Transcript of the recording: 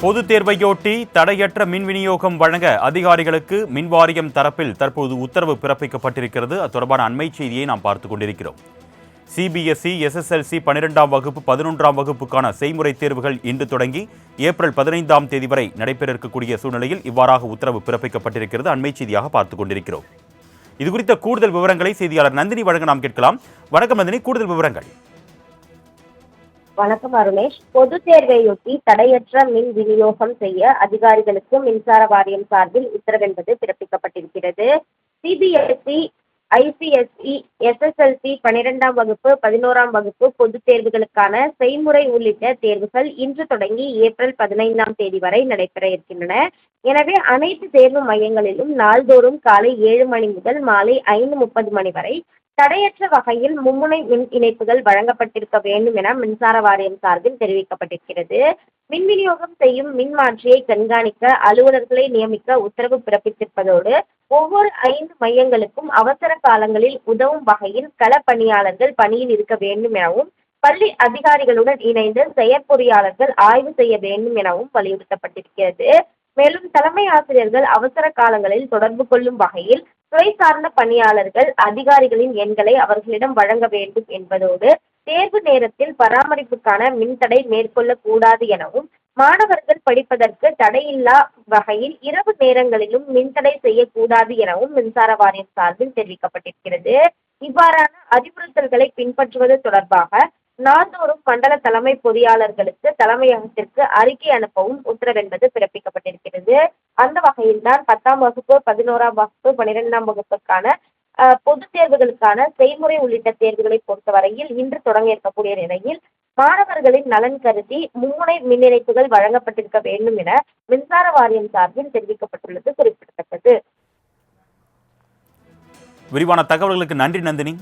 பொதுத் தேர்வையொட்டி தடையற்ற மின் விநியோகம் வழங்க அதிகாரிகளுக்கு மின் வாரியம் தரப்பில் தற்போது உத்தரவு பிறப்பிக்கப்பட்டிருக்கிறது. அது தொடர்பான அண்மை செய்தியை நாம் பார்த்துக் கொண்டிருக்கிறோம். சிபிஎஸ்இ எஸ்எஸ்எல்சி பன்னிரெண்டாம் வகுப்பு பதினொன்றாம் வகுப்புக்கான செய்முறை தேர்வுகள் இன்று தொடங்கி ஏப்ரல் பதினைந்தாம் தேதி வரை நடைபெற இருக்கக்கூடிய சூழ்நிலையில் இவ்வாறாக உத்தரவு பிறப்பிக்கப்பட்டிருக்கிறது. அண்மை செய்தியாக பார்த்துக் கொண்டிருக்கிறோம். இது குறித்த கூடுதல் விவரங்களை செய்தியாளர் நந்தினி வழங்க நாம் கேட்கலாம். வணக்கம் நந்தினி கூடுதல் விவரங்கள். வணக்கம் அருணேஷ். பொது தேர்வையொட்டி தடையற்ற மின் விநியோகம் செய்ய அதிகாரிகளுக்கு மின்சார வாரியம் சார்பில் உத்தரவென்பது பிறப்பிக்கப்பட்டிருக்கிறது. சிபிஎஸ்இ ஐசிஎஸ்இ எஸ்எஸ்எல்சி பனிரெண்டாம் வகுப்பு பதினோராம் வகுப்பு பொதுத் தேர்வுகளுக்கான செய்முறை உள்ளிட்ட தேர்வுகள் இன்று தொடங்கி ஏப்ரல் பதினைந்தாம் தேதி வரை நடைபெற இருக்கின்றன. எனவே அனைத்து தேர்வு மையங்களிலும் நாள்தோறும் காலை ஏழு மணி முதல் மாலை ஐந்து முப்பது மணி வரை தடையற்ற வகையில் மும்முனை மின் இணைப்புகள் வழங்கப்பட்டிருக்க வேண்டும் என மின்சார வாரியம் சார்பில் தெரிவிக்கப்பட்டிருக்கிறது. மின் விநியோகம் செய்யும் மின்மாற்றியை கண்காணிக்க அலுவலர்களை நியமிக்க உத்தரவு பிறப்பித்திருப்பதோடு ஒவ்வொரு ஐந்து மையங்களுக்கும் அவசர காலங்களில் உதவும் வகையில் கள பணியாளர்கள் பணியில் இருக்க வேண்டும் எனவும் பள்ளி அதிகாரிகளுடன் இணைந்து செயற்பொறியாளர்கள் ஆய்வு செய்ய வேண்டும் எனவும் வலியுறுத்தப்பட்டிருக்கிறது. மேலும் தலைமை ஆசிரியர்கள் அவசர காலங்களில் தொடர்பு கொள்ளும் வகையில் துறை சார்ந்த பணியாளர்கள் அதிகாரிகளின் எண்களை அவர்களிடம் வழங்க வேண்டும் என்பதோடு தேர்வு நேரத்தில் பராமரிப்புக்கான மின்தடை மேற்கொள்ளக்கூடாது எனவும் மாணவர்கள் படிப்பதற்கு தடையில்லா வகையில் இரவு நேரங்களிலும் மின்தடை செய்யக்கூடாது எனவும் மின்சார வாரியம் சார்பில் தெரிவிக்கப்பட்டிருக்கிறது. இவ்வாறான அறிவுறுத்தல்களை பின்பற்றுவது தொடர்பாக நாள்தோறும் மண்டல தலைமை பொறியாளர்களுக்கு தலைமையகத்திற்கு அறிக்கை அனுப்பவும் உத்தரவென்பது பிறப்பிக்கப்பட்டிருக்கிறது. அந்த வகையில்தான் பத்தாம் வகுப்பு பதினோராம் வகுப்பு பனிரெண்டாம் வகுப்புக்கான பொதுத் தேர்வுகளுக்கான செய்முறை உள்ளிட்ட தேர்வுகளை பொறுத்தவரையில் இன்று தொடங்க இருக்கக்கூடிய நிலையில் மாணவர்களின் நலன் கருதி மும்முனை மின் இணைப்புகள் வழங்கப்பட்டிருக்க வேண்டும் என மின்சார வாரியம் சார்பில் தெரிவிக்கப்பட்டுள்ளது குறிப்பிடத்தக்கது. விரிவான தகவல்களுக்கு நன்றி நந்தினி.